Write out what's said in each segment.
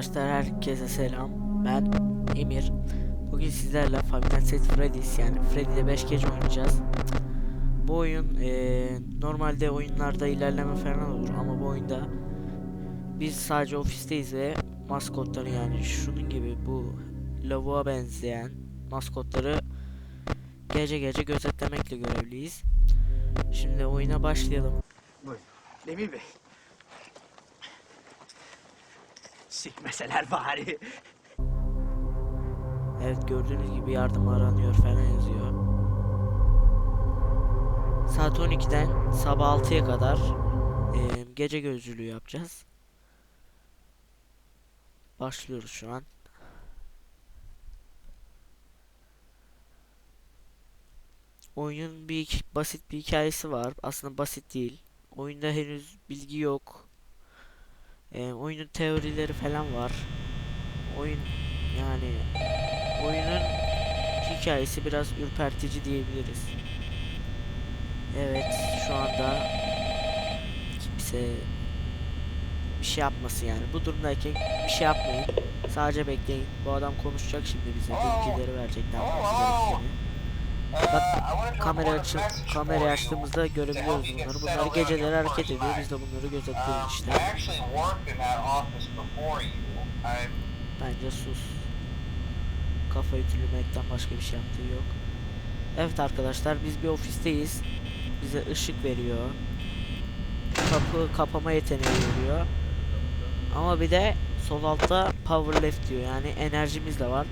arkadaşlar herkese selam. Ben Emir. Bugün sizlerle Five Nights at Freddy's yani Freddy'de 5 gece oynayacağız. Bu oyun eee, normalde oyunlarda ilerleme falan olur ama bu oyunda biz sadece ofisteyiz ve maskotları yani şunun gibi bu lavuğa benzeyen maskotları gece gece gözetlemekle görevliyiz. Şimdi oyuna başlayalım. Buyurun. Demir Bey. Sikmeseler bari. Evet gördüğünüz gibi yardım aranıyor falan yazıyor. Saat 12'den sabah 6'ya kadar eee, gece gözcülüğü yapacağız. Başlıyoruz şu an. Oyunun bir basit bir hikayesi var. Aslında basit değil. Oyunda henüz bilgi yok. Eee, oyunun teorileri falan var. Oyun yani oyunun hikayesi biraz ürpertici diyebiliriz. Evet, şu anda kimse bir şey yapmasın yani. Bu durumdayken bir şey yapmayın. Sadece bekleyin. Bu adam konuşacak şimdi bize. Bilgileri verecek ne yapması. Bak kamera açı kamerayı açtığımızda görebiliyoruz bunları. Bunları geceleri hareket ediyor. Biz de bunları gözetliyoruz işte. Bence sus. Kafayı tülümekten başka bir şey yaptığı yok. Evet arkadaşlar biz bir ofisteyiz. Bize ışık veriyor. Kapı kapama yeteneği veriyor. Ama bir de sol altta power left diyor. Yani enerjimiz de var.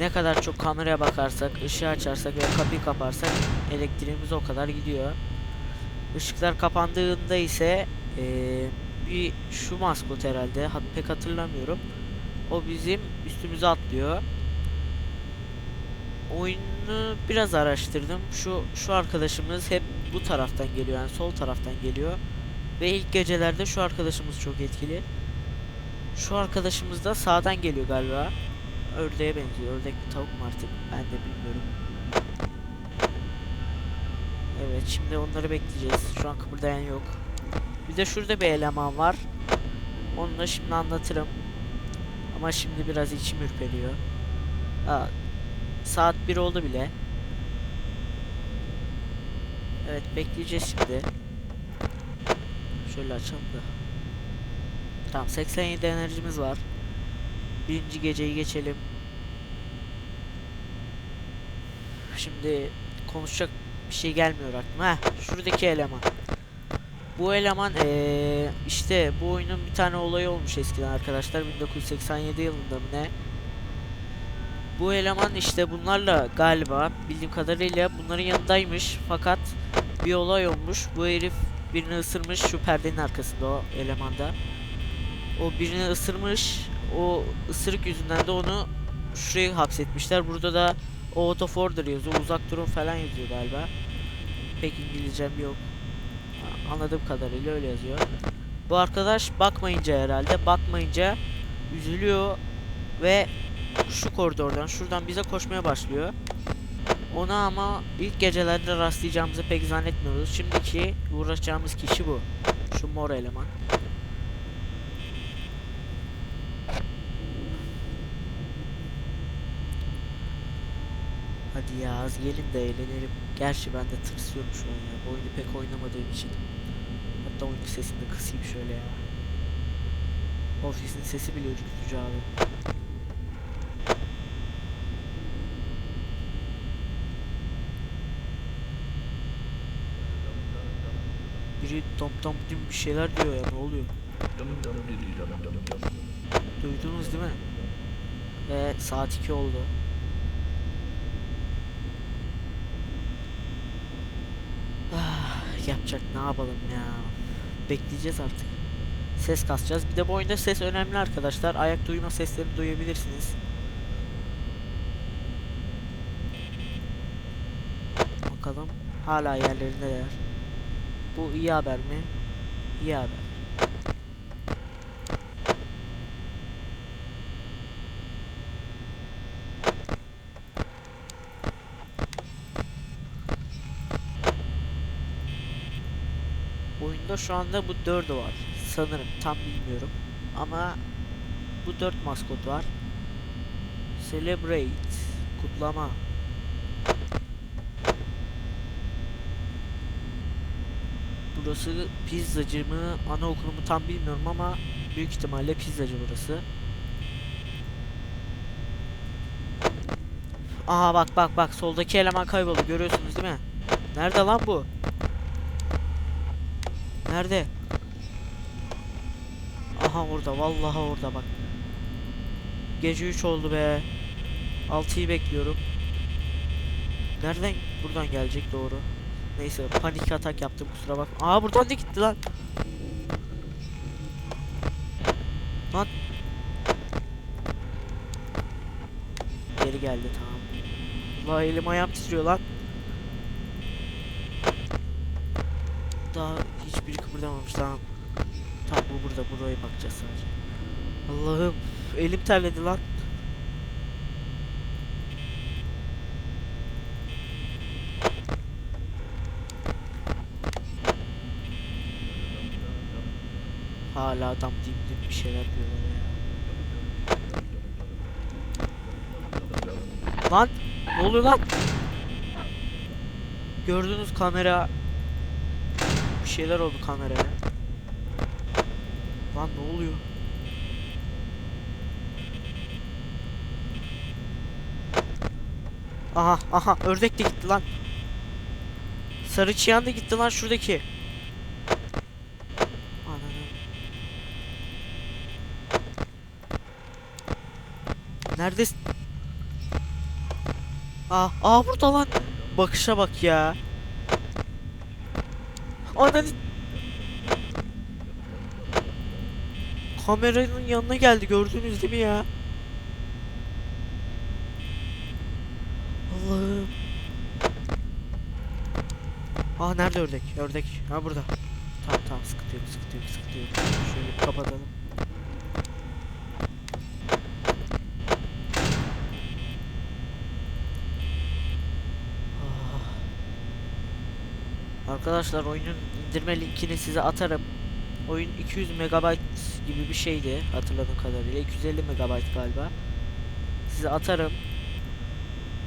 Ne kadar çok kameraya bakarsak, ışığı açarsak ve kapıyı kaparsak elektriğimiz o kadar gidiyor. Işıklar kapandığında ise eee, bir şu maskot herhalde hat pek hatırlamıyorum. O bizim üstümüze atlıyor. Oyunu biraz araştırdım. Şu şu arkadaşımız hep bu taraftan geliyor yani sol taraftan geliyor. Ve ilk gecelerde şu arkadaşımız çok etkili. Şu arkadaşımız da sağdan geliyor galiba. Ördeğe benziyor. Ördek mi tavuk mu artık ben de bilmiyorum. Evet şimdi onları bekleyeceğiz. Şu an kıpırdayan yok. Bir de şurada bir eleman var. Onu da şimdi anlatırım. Ama şimdi biraz içim ürperiyor. Aa, saat 1 oldu bile. Evet bekleyeceğiz şimdi. Şöyle açalım da. Tamam 87 enerjimiz var. Birinci geceyi geçelim. Şimdi konuşacak bir şey gelmiyor aklıma. Heh, şuradaki eleman. Bu eleman eee, işte bu oyunun bir tane olayı olmuş eskiden arkadaşlar 1987 yılında mı ne? Bu eleman işte bunlarla galiba bildiğim kadarıyla bunların yanındaymış fakat bir olay olmuş. Bu herif birini ısırmış şu perdenin arkasında o elemanda. O birini ısırmış. O ısırık yüzünden de onu şuraya hapsetmişler. Burada da out of order yazıyor. Uzak durun falan yazıyor galiba. Pek İngilizcem yok. Anladığım kadarıyla öyle yazıyor. Bu arkadaş bakmayınca herhalde bakmayınca üzülüyor ve şu koridordan şuradan bize koşmaya başlıyor. Ona ama ilk gecelerde rastlayacağımızı pek zannetmiyoruz. Şimdiki uğraşacağımız kişi bu. Şu mor eleman. Hadi ya az gelin de eğlenelim. Gerçi ben de tırsıyorum şu an ya. Bu oyunu pek oynamadığım için. Hatta oyun sesini de kısayım şöyle ya. Ofisin sesi bile ürkütücü abi. Biri tom tom dim bir şeyler diyor ya ne oluyor? Duydunuz değil mi? Ve saat 2 oldu. Ah, yapacak ne yapalım ya. Bekleyeceğiz artık. Ses kasacağız. Bir de bu oyunda ses önemli arkadaşlar. Ayak duyma seslerini duyabilirsiniz. Bakalım. Hala yerlerindeler. Bu iyi haber mi? İyi haber. Oyunda şu anda bu dördü var. Sanırım tam bilmiyorum. Ama bu dört maskot var. Celebrate. Kutlama. Burası pizzacı mı, anaokulu mu tam bilmiyorum ama büyük ihtimalle pizzacı burası. Aha bak bak bak soldaki eleman kayboldu görüyorsunuz değil mi? Nerede lan bu? Nerede? Aha orada vallahi orada bak. Gece 3 oldu be. 6'yı bekliyorum. Nereden? Buradan gelecek doğru. Neyse panik atak yaptım kusura bakma. Aa buradan da gitti lan. Lan. Geri geldi tamam. Allah elim ayağım titriyor lan. Daha hiçbiri kıpırdamamış tamam. Tamam bu burada buraya bakacağız sadece. Allah'ım elim terledi lan. Hala adam dim dim bir şeyler diyorlar ya. Lan ne oluyor lan? Gördünüz kamera şeyler oldu kameraya. Lan ne oluyor? Aha aha ördek de gitti lan. Sarı çıyan da gitti lan şuradaki. Ananı. Neredesin? Aa, aa burada lan. Bakışa bak ya. Ananı. Kameranın yanına geldi gördünüz değil mi ya? Allah'ım. Aa nerede ördek? Ördek. Ha burada. Tamam tamam sıkıntı yok sıkıntı yok sıkıntı yok. Şöyle kapatalım. Ah. Arkadaşlar oyunun indirme linkini size atarım. Oyun 200 megabayt gibi bir şeydi hatırladığım kadarıyla. 250 megabayt galiba. Size atarım.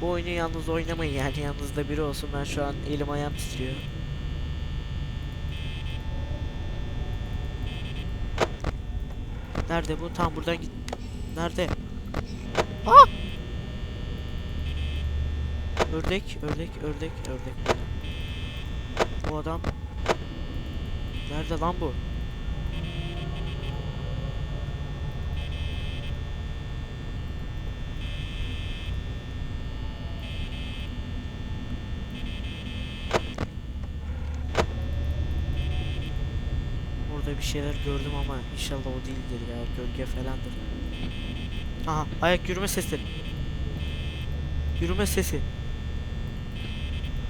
Bu oyunu yalnız oynamayın yani yanınızda biri olsun. Ben şu an elim ayağım titriyor. Nerede bu? Tam buradan git. Nerede? Aa! Ördek, ördek, ördek, ördek. Bu adam Nerede lan bu? Orada bir şeyler gördüm ama inşallah o değildir ya gölge falandır. Aha ayak yürüme sesi. Yürüme sesi.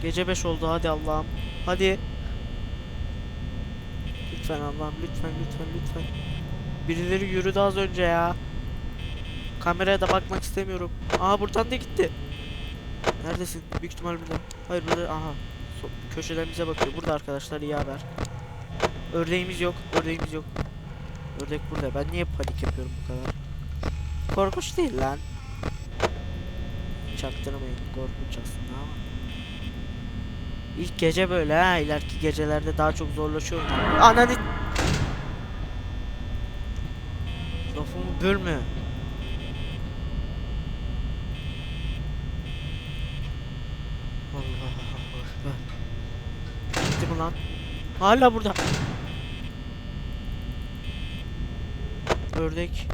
Gece 5 oldu hadi Allah'ım. Hadi. Lütfen Allah'ım lütfen lütfen lütfen. Birileri yürüdü az önce ya. Kameraya da bakmak istemiyorum. Aha buradan da gitti. Neredesin? Büyük ihtimal burada. Hayır burada. Aha. Köşeden bize bakıyor. Burada arkadaşlar iyi haber. Ördeğimiz yok. Ördeğimiz yok. Ördek burada. Ben niye panik yapıyorum bu kadar? Korkunç değil lan. Çaktırmayın. Korkunç aslında ama. İlk gece böyle ha. ileriki gecelerde daha çok zorlaşıyor. Ananı... Lafımı bölme. Allah Allah. Gitti mi lan? Hala burada. Ördek.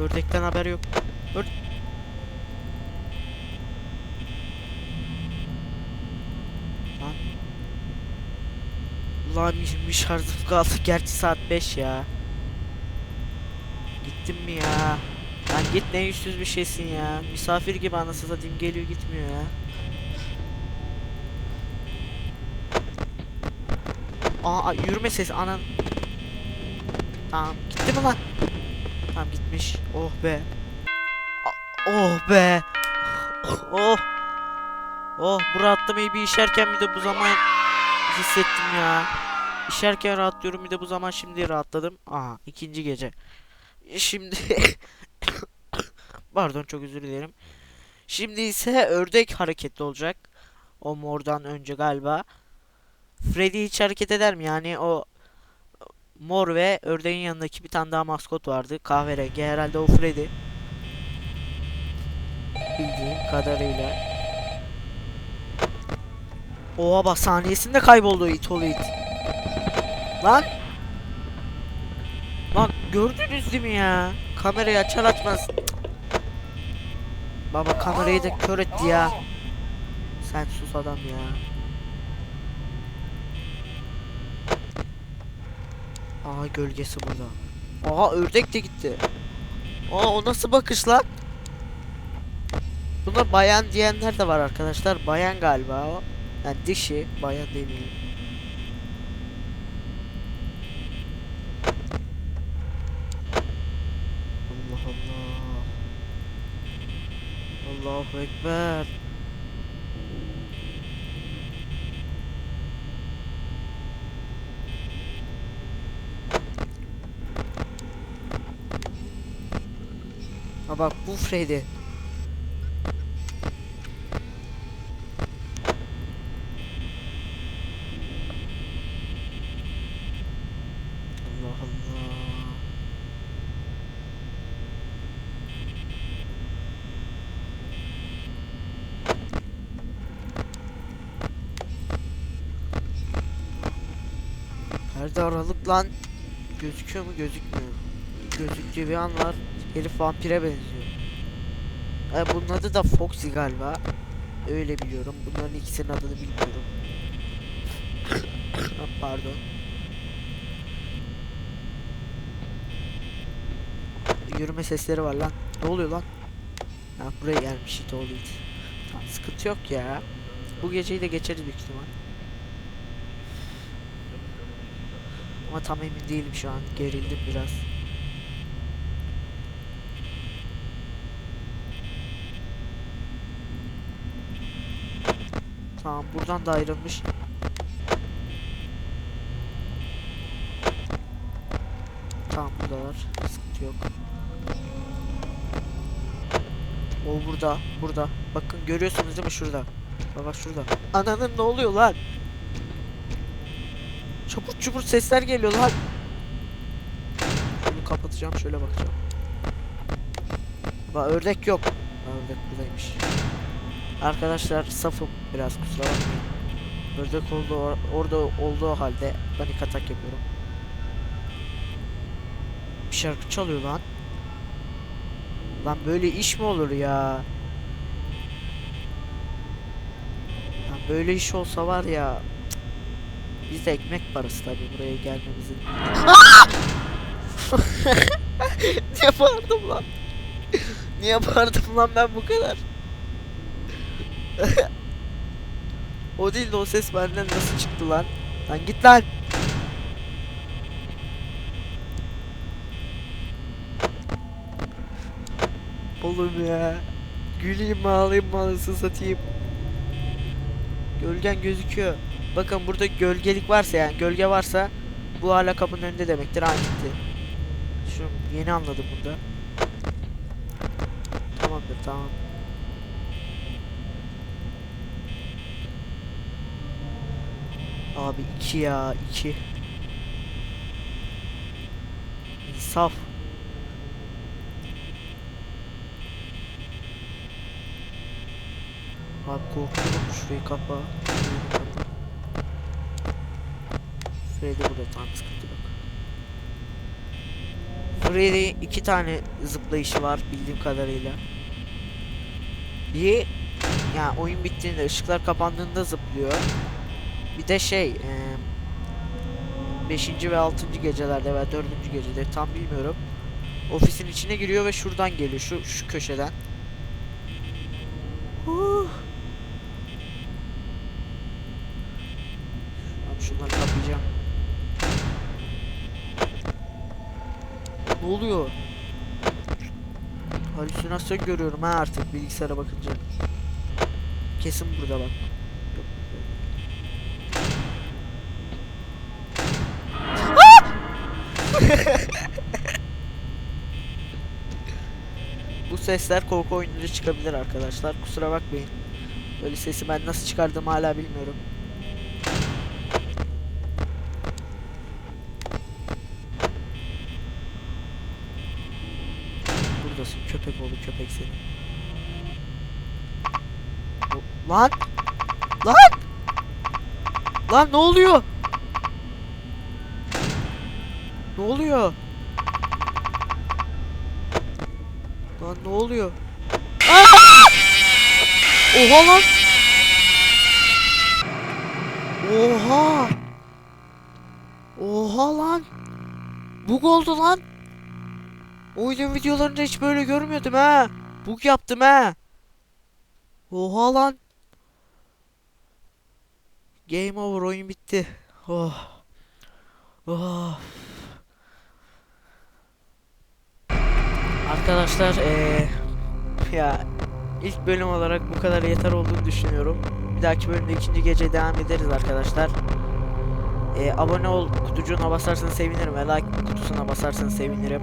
Ördekten haber yok. Ör Ulan bir şarjım kaldı. Gerçi saat 5 ya. Gittim mi ya? Lan git ne yüzsüz bir şeysin ya. Misafir gibi anasını satayım geliyor gitmiyor ya. Aa yürüme sesi anan. Tamam gitti mi lan? Tamam gitmiş. Oh be. Oh be. Oh. Oh bu rahatlamayı bir işerken bir de bu zaman hissettim ya. İşerken rahatlıyorum bir de bu zaman şimdi rahatladım. Aha ikinci gece. Şimdi Pardon çok özür dilerim. Şimdi ise ördek hareketli olacak. O mordan önce galiba. Freddy hiç hareket eder mi? Yani o mor ve ördeğin yanındaki bir tane daha maskot vardı. Kahverengi. Herhalde o Freddy. Bildiğim kadarıyla. Oha bak saniyesinde kayboldu it oğlu it. Lan. Lan gördünüz değil mi ya? Kamerayı açar açmaz. Baba kamerayı da kör etti ya. Sen sus adam ya. Aha gölgesi burada. Aha ördek de gitti. Aa o nasıl bakış lan? Buna bayan diyenler de var arkadaşlar. Bayan galiba o. Yani dişi, bayan demiyor. Allah Allah. Allahu Ekber. Ha bak bu Freddy. Allah Allah. Perde aralık lan. Gözüküyor mu gözükmüyor. Gözüktüğü bir an var. Herif vampire benziyor. E, bunun adı da Foxy galiba. Öyle biliyorum. Bunların ikisinin adını bilmiyorum. Pardon. Yürüme sesleri var lan. Ne oluyor lan? Ha buraya gelmiş it. Tamam sıkıntı yok ya. Bu geceyi de geçeriz büyük ihtimal. Ama tam emin değilim şu an. Gerildim biraz. Tamam buradan da ayrılmış. Tamam burada var. Sıkıntı yok. O burada. Burada. Bakın görüyorsunuz değil mi şurada? Bak şurada. Ananın ne oluyor lan? Çapur çupur sesler geliyor lan. Şunu kapatacağım şöyle bakacağım. Bak ördek yok. Ha, ördek buradaymış. Arkadaşlar safım biraz kusura bakmayın. Ördek oldu orada olduğu halde panik atak yapıyorum. Bir şarkı çalıyor lan. Lan böyle iş mi olur ya? Lan böyle iş olsa var ya. Cık. Bizde ekmek parası tabii buraya gelmemizin. Niye bağırdım lan? Niye bağırdım lan ben bu kadar? o değil de o ses benden nasıl çıktı lan? Lan git lan. Oğlum ya. Güleyim mi ağlayayım mı satayım. Gölgen gözüküyor. Bakın burada gölgelik varsa yani gölge varsa bu hala kapının önünde demektir. Ha gitti. Şu yeni anladım bunda. Tamamdır tamam. Abi iki ya iki. İnsaf. Abi korkuyorum şurayı kapa. Şurayı da Freddy burada tam sıkıntı yok. Freddy iki tane zıplayışı var bildiğim kadarıyla. Bir yani oyun bittiğinde ışıklar kapandığında zıplıyor. Bir de şey 5. ve 6. gecelerde veya 4. gecede tam bilmiyorum. Ofisin içine giriyor ve şuradan geliyor şu şu köşeden. Huh. Abi şunları kapayacağım. Ne oluyor? Halüsinasyon görüyorum ha artık bilgisayara bakınca. Kesin burada bak. Yok. sesler korku oyunları çıkabilir arkadaşlar. Kusura bakmayın. Böyle sesi ben nasıl çıkardım hala bilmiyorum. Köpek oğlu köpek seni. Lan! Lan! Lan ne oluyor? Ne oluyor? Lan ne oluyor? Aa! Oha lan! Oha! Oha lan! Bug oldu lan! Oyunun videolarında hiç böyle görmüyordum ha. Bug yaptım ha. Oha lan. Game over oyun bitti. Oh. Oh. Arkadaşlar eee ya ilk bölüm olarak bu kadar yeter olduğunu düşünüyorum. Bir dahaki bölümde ikinci gece devam ederiz arkadaşlar. Eee, abone ol kutucuğuna basarsanız sevinirim like kutusuna basarsanız sevinirim.